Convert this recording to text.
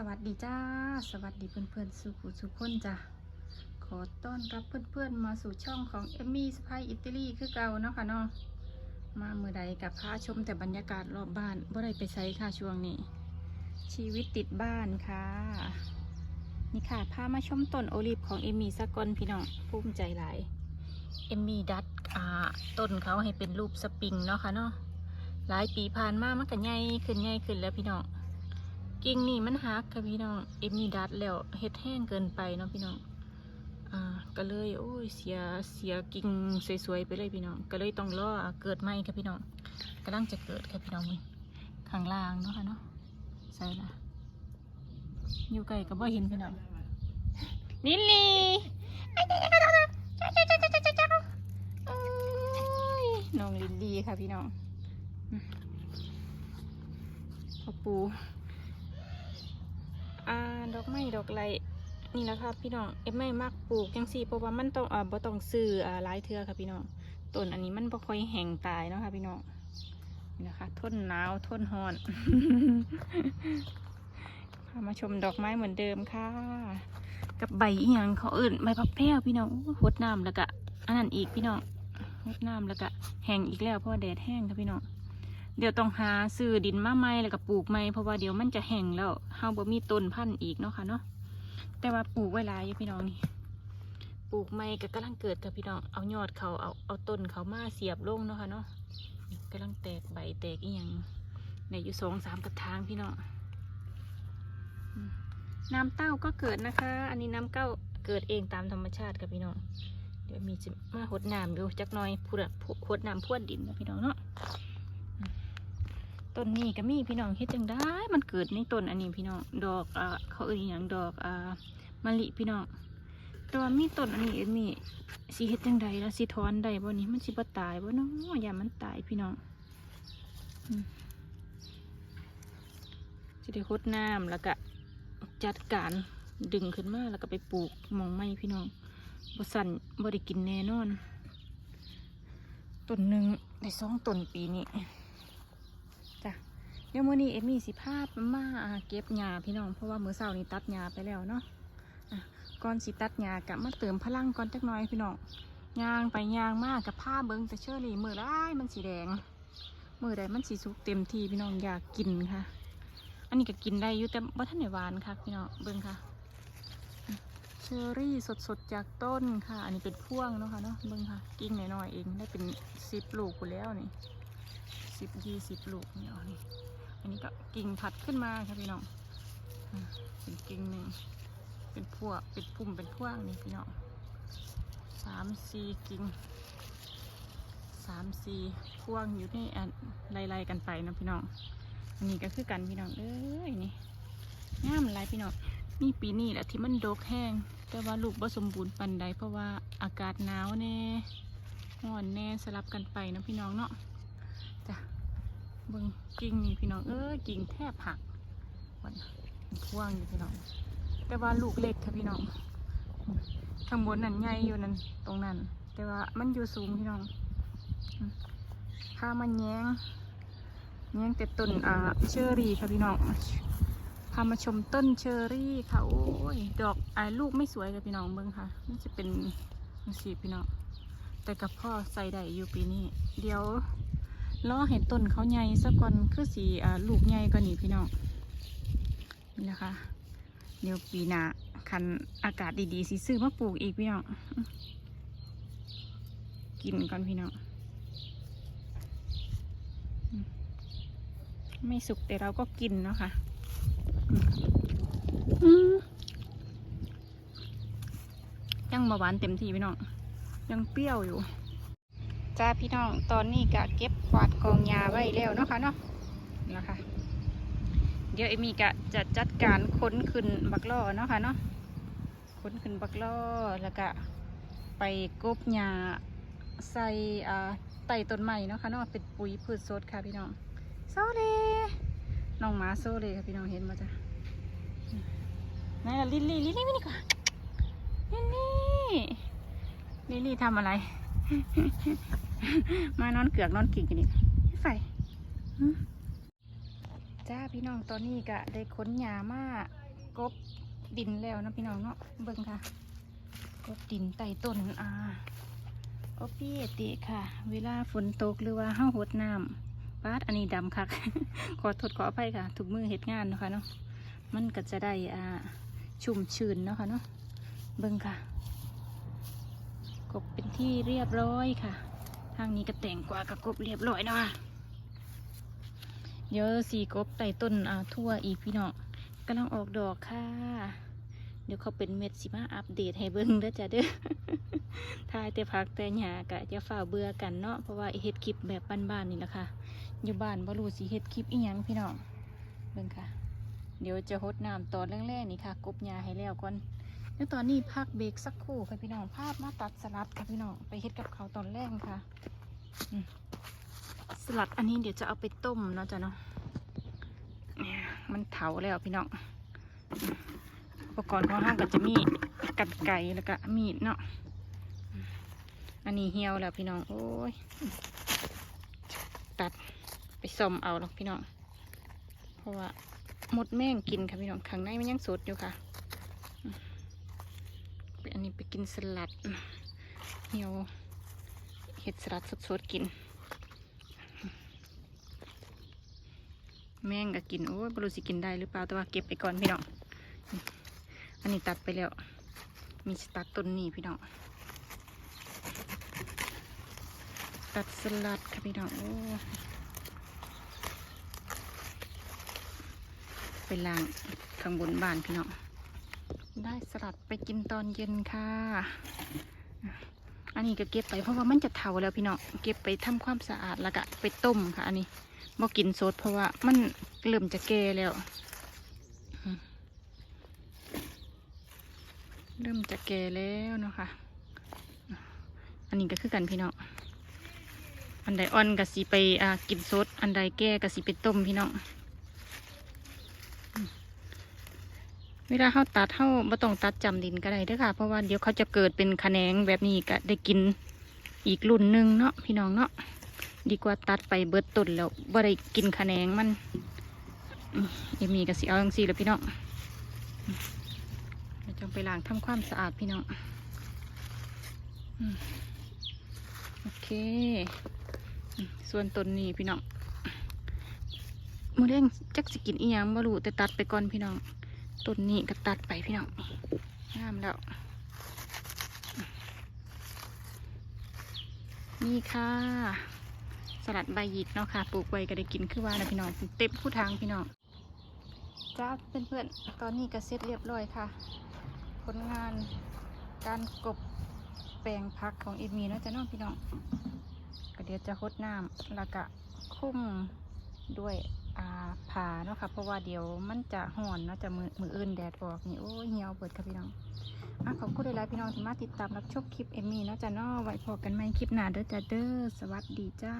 สวัสดีจ้า สวัสดีเพื่อนๆสุขุสุขคนจ้ะขอต้อนรับเพื่อนๆมาสู่ช่องของเอมมี่สไปอิตาลีคือเก่าเนาะค่ะเนาะมาเมื่อใดกับพาชมแต่บรรยากาศรอบบ้านบ่ได้ไปไซค่ะช่วงนี้ ชีวิตติดบ้านค่ะ นี่ค่ะพามาชมต้นโอลิฟของเอมมี่สกอนพี่น้องภูมิใจหลายเอมมี่ดัดอ่าต้นเขาให้เป็นรูปสปริงเนาะค่ะเนาะหลายปีผ่านมามันก็ใหญ่ขึ้นใหญ่ขึ้นแล้วพี่น้อง กิ่งนี่มันหักค่ะพี่น้อง เอ็มนี่ดัดแล้วเฮ็ดแห้งเกินไปเนาะพี่น้อง อ่า ก็เลยโอ้ยเสียเสียกิ่งสวยๆไปเลยพี่น้อง ก็เลยต้องรอเกิดใหม่ค่ะพี่น้องกำลังจะเกิดค่ะพี่น้องนี่ข้างล่างเนาะค่ะเนาะใส่ละอยู่ไกลก็บ่เห็นพี่น้องลิลลี่น้องลิลลี่ค่ะพี่น้องพ่อปู อ่าดอกไม้ดอกไรนี่แหละค่ะพี่น้องเอ็มไม่มักปลูกจังสี่เพราะว่ามันต้องอ่าบ่ต้องซื้ออ่าหลายเทือค่ะพี่น้องต้นอันนี้มันบ่ค่อยแห้งตายเนาะค่ะพี่น้องนี่นะคะทนหนาวทนร้อนมาชมดอกไม้เหมือนเดิมค่ะ กับใบอีหยังเขาเอื่นใบพับแพรวพี่น้องหดน้ำแล้วก็อันนั้นอีกพี่น้องหดน้ำแล้วก็แห้งอีกแล้วเพราะแดดแห้งค่ะพี่น้อง เดี๋ยวต้องหาซื้อดินมาใหม่แล้วก็ปลูกใหม่เพราะว่าเดี๋ยวมันจะแห้งแล้วเฮาบ่มีต้นพันธุ์อีกเนาะค่ะเนาะแต่ว่าปลูกไว้หลายอยู่พี่น้องนี่ปลูกใหม่ก็กำลังเกิดกับพี่น้องเอายอดเขาเอาเอาต้นเขามาเสียบลงเนาะค่ะเนาะกำลังแตกใบแตกอีหยังในอยู่สองสามกระถางพี่น้องน้ำเต้าก็เกิดนะคะ อันนี้น้ำเก้าเกิดเองตามธรรมชาติกับพี่น้อง เดี๋ยวมีจะมาหดน้ำอยู่จักน่อยพูดหดน้ำพ่วนดินนะพี่น้องเนาะ ต้นนี้ก็มีพี่น้องเฮ็ดจังได้ มันเกิดในต้นอันนี้พี่น้อง ดอกอ่าเขาเอ่ยอย่างดอกอ่ามะลิพี่น้อง แต่ว่ามีต้นอันนี้เอ็มมี่สิเฮ็ดจังใดแล้วสิถอนได้บ่นี่มันสิบ่ตายบ่เนาะอย่ามันตายพี่น้องสิได้คดน้ำแล้วก็จัดการดึงขึ้นมาแล้วก็ไปปลูกมองไม้พี่น้องบ่สั่นบ่ได้กินแน่นอนต้นหนึ่งได้สองต้นปีนี้ ดี๋ยวมื้อนี้เอมมี่สิพามาเก็บหญ้าพี่น้องเพราะว่ามื้อเช้านี้ตัดหญ้าไปแล้วเนาะก่อนสิตัดหญ้ากะมาเติมพลังก่อนจักหน่อยพี่น้องย่างไปย่างมากกับผ้าเบิ้งแต่เชอรี่มือไรมันสีแดงมือใดมันสีสุกเต็มทีพี่น้องอยากกินค่ะ อันนี้ก็กินได้อยู่แต่บ่ทันได้หวานค่ะพี่น้องเบิ้งค่ะเชอรี่สดๆจากต้นค่ะ อันนี้เป็นพ่วงเนาะค่ะเนาะเบิ้งค่ะ กิ่งน้อยๆเองได้เป็นสิบลูกกูแล้วนี่สิบยี่สิบลูกเนี่ยนี่ อันนี้ก็กิ่งผัดขึ้นมาค่ะพี่น้องเป็นกิ่งหนึ่งเป็นพวกเป็นปุ่มเป็นพวงนี่พี่น้องสามสี่กิ่งสามสี่พวงอยู่ในอันไล่ๆกันไปนะพี่น้องอันนี้ก็คือกันพี่น้องเอ้ยนี่งามหลายพี่น้องมีปีนี้แหละที่มันดกแห้ง แต่ว่าลูกผสมบูรณ์ปันใดเพราะว่าอากาศหนาวแน่ร้อนแน่สลับกันไปนะพี่น้องเนาะ เบิ่งกิ่งนี่พี่น้องเอ้ยกิ่งแทบหักวันพ่วงอยู่พี่น้อง แต่ว่าลูกเล็กค่ะพี่น้องข้างบนนั่นใหญ่อยู่นั่นตรงนั้น แต่ว่ามันอยู่สูงพี่น้องอืมพามันแย้งแย้งแต่ต้นอ่าเชอรี่ค่ะพี่น้องพามาชมต้นเชอรี่ค่ะโอ้ยดอกอ่าลูกไม่สวยเลยพี่น้องเบิ่งค่ะมันจะเป็นสีพี่น้องแต่กับพ่อใส่ได้อยู่ปีนี้ เดี๋ยว รอให้ต้นเขาใหญ่สักก่อนคือสีลูกใหญ่กว่านี้พี่น้องนี่แหละค่ะเดี๋ยวปีหน้าคันอากาศดีๆสิซื้อมาปลูกอีกพี่น้องกินก่อนพี่น้องไม่สุกแต่เราก็กินเนาะค่ะยังมาหวานเต็มที่พี่น้องยังเปรี้ยวอยู่ จ้าพี่น้องตอนนี้ก็เก็บกวาดกองยาไว้แล้วเนาะค่ะเนาะนะคะเดี๋ยวเอมี่ก็จะจัดการค้นขึ้นบักล่อเนาะค่ะเนาะค้นขึ้นบักล่อแล้วก็ไปกบหญ้าใส่อ่าไต่ต้นไม้เนาะค่ะเนาะเป็นปุ๋ยพืชสดค่ะพี่น้องโซเลน้องหมาโซเลค่ะพี่น้องเห็นมาจ้ะไหนล่ะลิลลี่ลิลลี่มานี่ก่อนลิลลี่ลิลลี่ทำอะไร มานอนเกือกนอนกิ่งกันนี่ไฟหึจ้าพี่น้องตอนนี้ก็ได้ขนหยามากบดินแล้วนะพี่น้องเนาะเบิ่งค่ะ กบดินใต้ต้นอ่าโอปี้ติค่ะ เวลาฝนตกหรือว่าห้าหดน้ำปาดอันนี้ดำคัก ขอโทษขออภัยค่ะทุกมือเหตุงานนะคะเนาะมันก็จะได้อ่าชุ่มชื้นเนาะค่ะเนาะเบิ่งค่ะ กบเป็นที่เรียบร้อยค่ะ ทางนี้ก็แต่งกว่ากับกบเรียบร้อยเนาะเดี๋ยวสีกบไต่ต้นอ่าทั่วอีกพี่น้องกำลังออกดอกค่ะ เดี๋ยวเขาเป็นเม็ดสิมาอัปเดตให้เบิ่งเด้อจ้ะเด้อทายแต่พักแต่หยากะจะฝ่าเบื่อกันเนาะเพราะว่าเฮ็ดคลิปแบบบ้านๆนี่แหละค่ะอยู่บ้านบ่รู้สิเฮ็ดคลิปอีหยังพี่น้องเบิ่งค่ะ เดี๋ยวจะหดน้ำตอนแรกๆนี่ค่ะ กบหญ้าให้แล้วก่อน เดี๋ยวตอนนี้พักเบรกสักครู่ค่ะพี่น้องภาพมาตัดสลัดค่ะพี่น้องไปเฮ็ดกับเขาตอนแรกค่ะสลัดอันนี้เดี๋ยวจะเอาไปต้มเนาะจ้ะเนาะเนี่ยมันเถาแล้วพี่น้องอุปกรณ์ของห้างก็จะมีกันไก่แล้วก็มีดเนาะอันนี้เหี่ยวแล้วพี่น้องโอ้ยตัดไปซ่อมเอาหรอกพี่น้อง เพราะว่าหมดแม่งกินค่ะพี่น้องข้างในมันยังสดอยู่ค่ะ อันนี้ไปกินสลัดเหี่ยวเห็ดสลัดสดๆกิน แม่งก็กิน โอ้ยบรูสิกินได้หรือเปล่าแต่ว่าเก็บไปก่อนพี่น้อง อันนี้ตัดไปแล้ว มีสตัดต้นนี้พี่น้อง ตัดสลัดค่ะพี่น้อง โอ้ไปล้างข้างบนบ้านพี่น้อง ได้สลัดไปกินตอนเย็นค่ะ อันนี้ก็เก็บไปเพราะว่ามันจะเถาแล้วพี่น้องเก็บไปทำความสะอาดแล้วก็ไปต้มค่ะ อันนี้บ่กินสดเพราะว่ามันเริ่มจะแก่แล้ว เริ่มจะแก่แล้วเนาะค่ะ อันนี้ก็คือกันพี่น้อง อันใดอ่อนก็สิไปกินสด อันใดแก่ก็สิไปต้มพี่น้อง เวลาเขาตัดเขาบ่ต้องตัดจำดินก็ได้เด้อค่ะ เพราะว่าเดี๋ยวเขาจะเกิดเป็นขแขนงแบบนี้ก็ได้กินอีกรุ่นหนึ่งเนาะพี่น้องเนาะดีกว่าตัดไปเบิดต้นแล้วบ่ได้กินขแขนงมันอืมเอมีก็สิเอาจังซี่แล้วพี่น้องเดี๋ยวจงไปล้างทำความสะอาดพี่น้องโอเค ส่วนต้นนี้พี่น้องมือเร่งจักสิกินอีหยังบ่รู้แต่ตัดไปก่อนพี่น้อง ต้นนี้ก็ตัดไปพี่น้องงามแล้ว นี่ค่ะสลัดใบหยิกเนาะค่ะ ปลูกไว้ก็ได้กินคือว่านะพี่น้องเต็มผู้ทางพี่น้องจ้าเพื่อนๆ ตอนนี้ก็เสร็จเรียบร้อยค่ะ ผลงานการกบแปลงพักของเอมีเนาะจ้ะน้องพี่น้องก็เดี๋ยวจะหดน้ำแล้วก็คุ้มด้วย ผ่าเนาะค่ะเพราะว่าเดี๋ยวมันจะห่อนเนาะจะมือมืออื่นแดดออกนี่โอ้ยเหี่ยวเบิดค่ะพี่น้องอะขอบคุณหลายๆพี่น้องที่มาติดตามรับชมคลิปเอมมี่เนาะจ้ะเนาะไว้พอกันใหม่คลิปหน้าเด้อจ้าเด้อสวัสดีจ้า